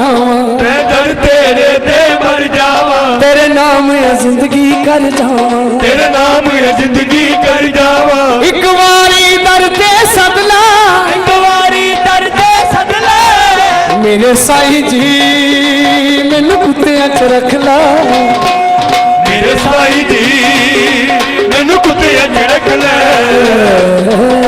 ਜਾਵਾਂ। ਦਰ ਤੇਰੇ ਤੇ ਮਰ ਜਾਵਾਂ। ਤੇਰੇ ਨਾਮ ਇਹ ਜ਼ਿੰਦਗੀ ਕਰ ਜਾਵਾਂ। ਤੇਰੇ ਨਾਮ ਇਹ ਜ਼ਿੰਦਗੀ ਕਰ ਜਾਵਾਂ। ਇੱਕ ਵਾਰੀ ਦਰ ਤੇ ਸਦਲਾ। ਇੱਕ ਵਾਰੀ ਦਰ ਤੇ ਸੱਦ ਲੈ ਮੇਰੇ ਸਾਈਂ ਜੀ ਮੈਨੂੰ ਕੁੱਤਿਆਂ 'ਚ ਰੱਖ ਲਾ। ਮੇਰੇ ਸਾਈ ਦੀ ਮੈਨੂੰ ਕੁੱਤੇ ਝੜਕ ਲੈ।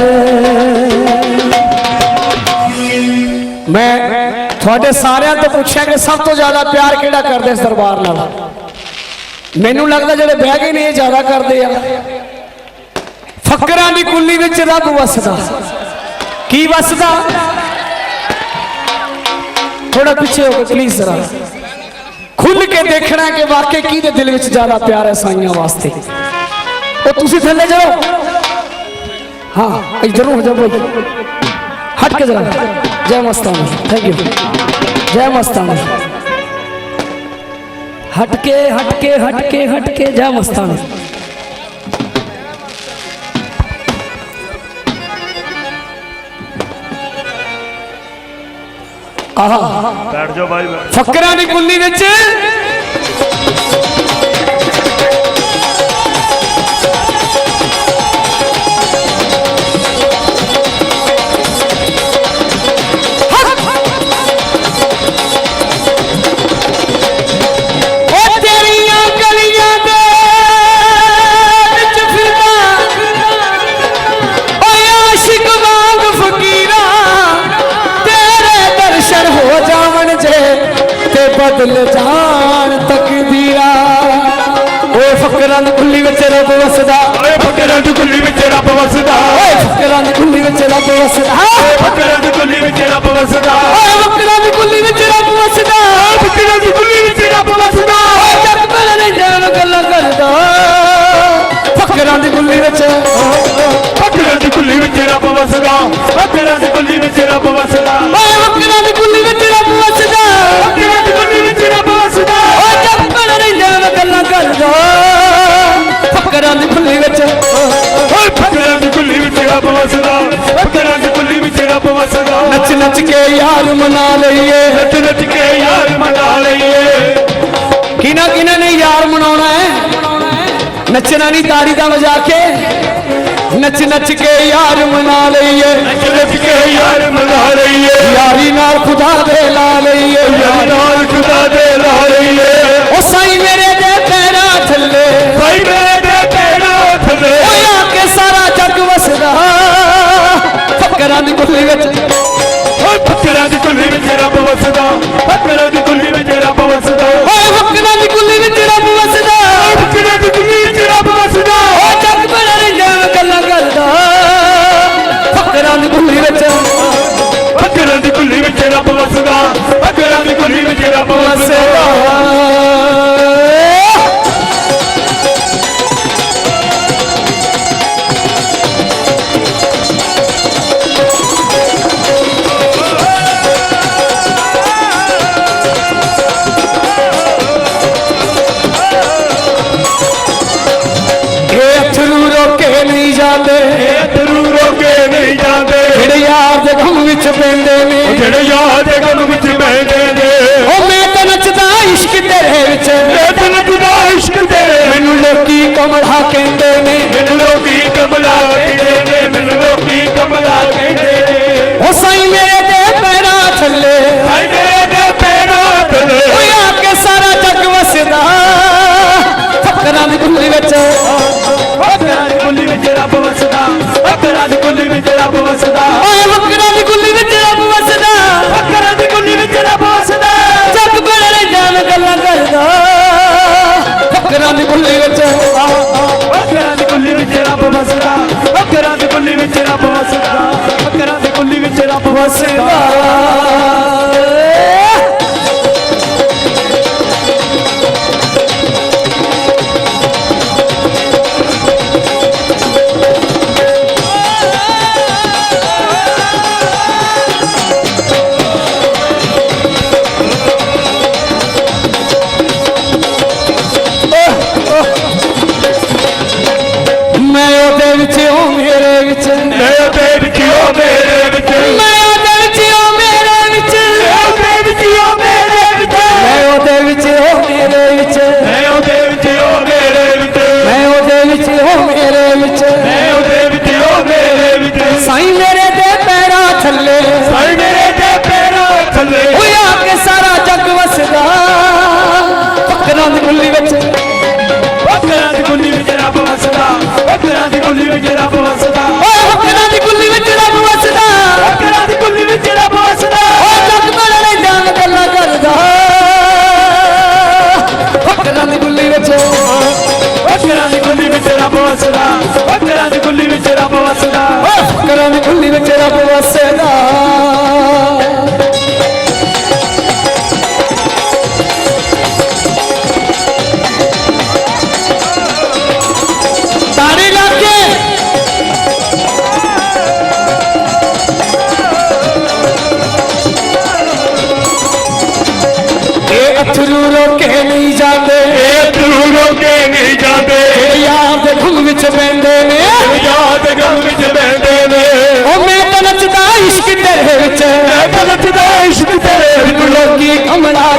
ਤੁਹਾਡੇ ਸਾਰਿਆਂ ਤੋਂ ਪੁੱਛਿਆ ਕਿ ਸਭ ਤੋਂ ਜ਼ਿਆਦਾ ਪਿਆਰ ਕਿਹੜਾ ਕਰਦੇ ਇਸ ਦਰਬਾਰ ਨਾਲ? ਮੈਨੂੰ ਲੱਗਦਾ ਜਿਹੜੇ ਬਹਿ ਗਏ ਨੇ ਇਹ ਜ਼ਿਆਦਾ ਕਰਦੇ ਆ। ਫਕਰਾਂ ਦੀ ਕੁੱਲੀ ਵਿੱਚ ਰੱਬ ਵਸਦਾ। ਕੀ ਵਸਦਾ? ਥੋੜਾ ਪਿੱਛੇ ਹੋ ਕੇ ਪਲੀਜ਼ ਜ਼ਰਾ। ਖੁੱਲ ਕੇ ਦੇਖਣਾ ਕਿ ਵਾਕਈ ਕਿਹਦੇ ਦਿਲ ਵਿੱਚ ਜ਼ਿਆਦਾ ਪਿਆਰ ਹੈ ਸਾਈਆਂ ਵਾਸਤੇ। ਉਹ ਤੁਸੀਂ ਥੱਲੇ ਜਾਓ ਹਾਂ, ਇਧਰ ਹੋ ਜਾਓ ਹਟ ਕੇ ਜ਼ਰਾ। જય મસ્તાન થેન્ક યુ જય મસ્તાન હટકે હટકે હટકે હટકે જય મસ્તાન ਆਹਾ ਬੈਠ ਜਾਓ ਬਾਈ ਫੱਕਰਾਂ ਦੀ ਕੁੰਡੀ ਵਿੱਚ ਰੱਬ ਵਸਦਾ ਓਏ ਫਕਰਾਂ ਦੀ ਕੁੱਲੀ ਵਿੱਚ ਰੱਬ ਵਸਦਾ। ਓਏ ਫਕਰਾਂ ਦੀ ਕੁੱਲੀ ਵਿੱਚ ਰੱਬ ਵਸਦਾ। ਫਕਰਾਂ ਦੀ ਕੁੱਲੀ ਵਿੱਚ ਰੱਬ ਵਸਦਾ। ਓਏ ਜੱਗ ਪਹਿਲਾਂ ਨਹੀਂ ਜਾਣ ਗੱਲਾਂ ਕਰਦਾ। ਫਕਰਾਂ ਦੀ ਕੁੱਲੀ ਵਿੱਚ। ਫਕਰਾਂ ਦੀ ਕੁੱਲੀ ਵਿੱਚ ਰੱਬ ਵਸਦਾ। ਫਕਰਾਂ ਦੀ ਕੁੱਲੀ ਵਿੱਚ ਰੱਬ ਵਸਦਾ। ਓਏ ਨੱਚ ਕੇ ਯਾਰ ਮਨਾ ਲਈਏ। ਨੱਚ ਨੱਚ ਕੇ ਯਾਰ ਮਨਾ ਲਈਏ। ਕਿਨਾ ਕਿਨਾ ਨੇ ਯਾਰ ਮਨਾਉਣਾ ਹੈ? ਨੱਚਣਾ ਨਹੀਂ ਤਾੜੀ ਦਾ ਵਜਾ ਕੇ। ਨੱਚ ਨੱਚ ਕੇ ਯਾਰ ਮਨਾ ਲਈਏ। ਨੱਚ ਨੱਚ ਕੇ ਯਾਰ ਮਨਾ ਲਈਏ। ਯਾਰੀ ਨਾਲ ਖੁਦਾ ਦੇ ਲਾ ਲਈਏ। ਯਾਰ ਨਾਲ ਖੁਦਾ ਇਹ ਤਰੂ ਰੋਕੇ ਨਹੀਂ ਜਾਂਦੇ। ਜਿਹੜੇ ਯਾਰ ਦੇ ਗਮ ਵਿੱਚ ਪੈਂਦੇ ਨੇ। ਜਿਹੜੇ ਯਾਦ ਦੇ ਗਮ ਵਿੱਚ ਬਹਿੰਦੇ ਕਮਲਾ ਕਹਿੰਦੇ ਨੇ ਮੈਨੂੰ ਲੋਕੀ ਕਮਲਾ ਕਹਿੰਦੇ ਨੇ ਉਹ ਸਾਈ ਮੇਰੇ ਦੇ ਪੈਰਾਂ ਥੱਲੇ। ਹਾਏ ਮੇਰੇ ਦੇ ਪੈਰਾਂ ਥੱਲੇ। ਓਏ ਆ ਕੇ ਸਾਰਾ ਜੱਗ ਵਸਦਾ। ਫਕਰਾਂ ਦੀ ਕੁੱਲੀ ਵਿੱਚ। ਫਕਰਾਂ ਦੀ ਕੁੱਲੀ ਵਿੱਚ ਰੱਬ ਵਸਦਾ। ਫਕਰਾਂ ਦੀ ਕੁੱਲੀ ਵਿੱਚ ਰੱਬ ਵਸਦਾ। ਓਏ ਫਕਰਾਂ ਦੀ ਕੁੱਲੀ ਵਿੱਚ ਰੱਬ ਵਸਦਾ। ਫਕਰਾਂ ਦੀ ਕੁੱਲੀ ਵਿੱਚ ਰੱਬ ਵਸਦਾ। ਜੱਗ ਬੜੇ ਜਾਨ ਗੱਲਾਂ ਕਰਦਾ। ਫਕਰਾਂ ਦੀ ਕੁੱਲੀ ਵਿੱਚ। ਫਕਰਾਂ ਦੀ ਕੁੱਲੀ ਵਿੱਚ ਰੱਬ ਵਸਦਾ। ਰੱਬ ਵਸਦਾ ਤੂੰ ਰੋਕੇ ਨਹੀਂ ਜਾਂਦੇ ਯਾਰ ਦੇ ਖੁੱਲ ਵਿੱਚ ਪੈਂਦੇ ਨੇ। ਯਾਦ ਗਮ ਵਿੱਚ ਬਹਿੰਦੇ ਨੇ। ਉਹ ਮੈਂ ਤਾਂ ਨੱਚਦਾ ਇਸ਼ਕ ਤੇਰੇ ਵਿੱਚ। ਮੈਂ ਬਲਤ ਦਾ ਇਸ਼ਕ ਤੇਰੇ ਮੈਨੂੰ ਲੋਕੀ ਕਮਲਾ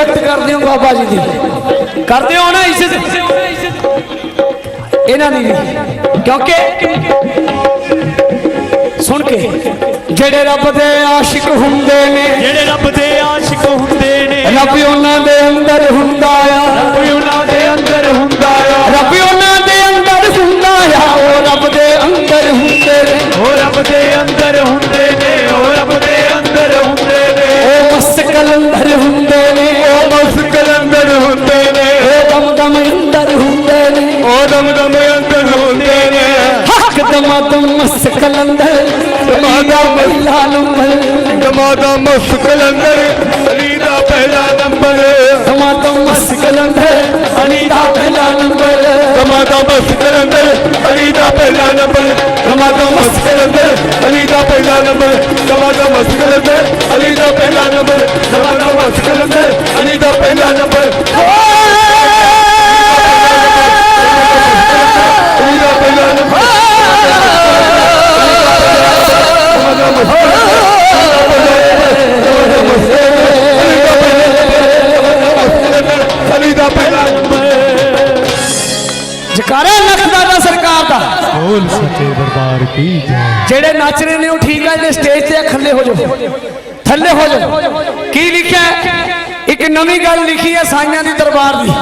ਰਿਸਪੈਕਟ ਕਰਦੇ ਹੋ ਬਾਬਾ ਜੀ ਦੀ। ਕਰਦੇ ਹੋ ਨਾ ਇੱਜ਼ਤ। ਇਹਨਾਂ ਦੀ ਕਿਉਂਕਿ ਸੁਣ ਕੇ ਜਿਹੜੇ ਰੱਬ ਦੇ ਆਸ਼ਿਕ ਹੁੰਦੇ ਨੇ ਜਿਹੜੇ ਰੱਬ ਦੇ ਆਸ਼ਿਕ ਹੁੰਦੇ ਨੇ ਰੱਬ ਉਹਨਾਂ ਦੇ ਅੰਦਰ ਹੁੰਦਾ ਆ। ਕੋਈ ਉਹਨਾਂ ਦੇ ਅੰਦਰ ਹੁੰਦਾ ਆ। ਰੱਬ ਜਮਾਦਾ ਮੁਸਕਲ ਅੰਦਰ ਅਲੀ ਦਾ ਪਹਿਲਾ ਨੰਬਰ ਦਮ ਦਮ ਮਸਤ ਕਲੰਦਰ ਅਨੀ ਦਾ ਪਹਿਲਾ ਨੰਬਰ ਜਮਾਦਾ ਮੁਸਕਲ ਅੰਦਰ ਅਲੀ ਦਾ ਪਹਿਲਾ ਨੰਬਰ ਜਮਾਦਾ ਮੁਸਕਲ ਅੰਦਰ ਅਲੀ ਦਾ ਪਹਿਲਾ ਨੰਬਰ ਜਮਾਦਾ ਮੁਸਕਲ ਅੰਦਰ ਅਲੀ ਦਾ ਪਹਿਲਾ ਕੀ ਜਿਹੜੇ ਨੱਚ ਰਹੇ ਨੇ ਉਹ ਠੀਕ ਆ ਜਿਹੜੇ ਸਟੇਜ ਤੇ ਥੱਲੇ ਹੋ ਜਾਓ। ਥੱਲੇ ਹੋ ਜਾਓ। ਕੀ ਲਿਖਿਆ? ਇੱਕ ਨਵੀਂ ਗੱਲ ਲਿਖੀ ਹੈ ਸਾਈਆਂ ਦੀ ਦਰਬਾਰ ਦੀ।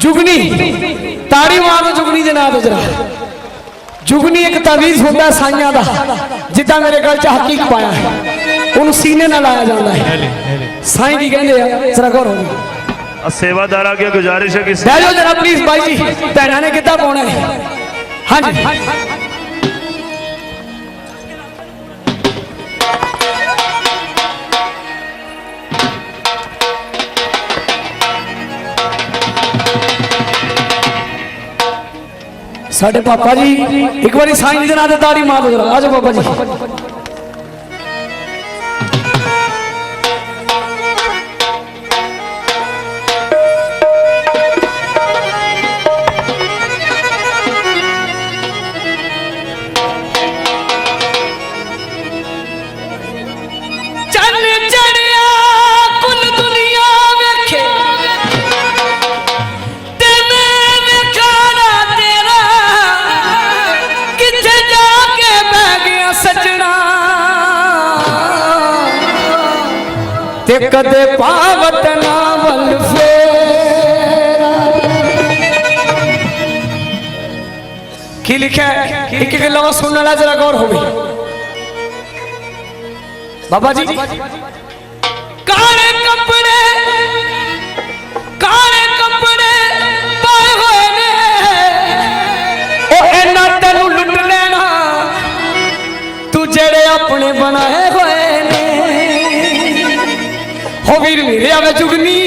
ਜੁਗਨੀ ਤਾੜੀ ਮਾਰੋ ਜੁਗਨੀ ਦੇ ਨਾਂ ਤੇ ਜਰਾ। ਜੁਗਨੀ ਇੱਕ ਤਾਵੀਜ਼ ਹੁੰਦਾ ਸਾਈਆਂ ਦਾ ਜਿੱਦਾਂ ਮੇਰੇ ਗਲ 'ਚ ਹਕੀਕ ਪਾਇਆ ਹੈ। ਉਹਨੂੰ ਸੀਨੇ ਨਾਲ ਲਾਇਆ ਜਾਂਦਾ ਹੈ। ਸਾਈਂ ਕੀ ਕਹਿੰਦੇ ਆ? ਜਰਾ ਗੌਰ ਹੋ ਸੇਵਾਦਾਰ ਅੱਗੇ ਗੁਜ਼ਾਰਿਸ਼ ਹੈ ਕਿ ਬਹਿ ਜਾਓ ਜਰਾ ਪਲੀਜ਼ ਬਾਈ ਜੀ। ਭੈਣਾਂ ਨੇ ਕਿੱਦਾਂ ਪਾਉਣਾ ਹੈ? ਹਾਂਜੀ। ਸਾਡੇ ਪਾਪਾ ਜੀ, ਇੱਕ ਵਾਰੀ ਸਾਈਂ ਦੇ ਨਾਂ ਤੇ ਤਾੜੀ ਮਾਰ ਦਿਓ ਜਰਾ। ਬਾਬਾ ਜੀ। ਕਦੇ ਪਾਵਤ ਨਾ ਵੱਲ ਫੇਰਾ ਕੀ ਲਿਖਿਆ ਹੈ? ਇੱਕ ਇੱਕ ਲਫ਼ਜ਼ ਸੁਣਨ ਵਾਲਾ ਜਰਾ ਗੌਰ ਹੋਵੇ ਬਾਬਾ ਜੀ Radio Gmin.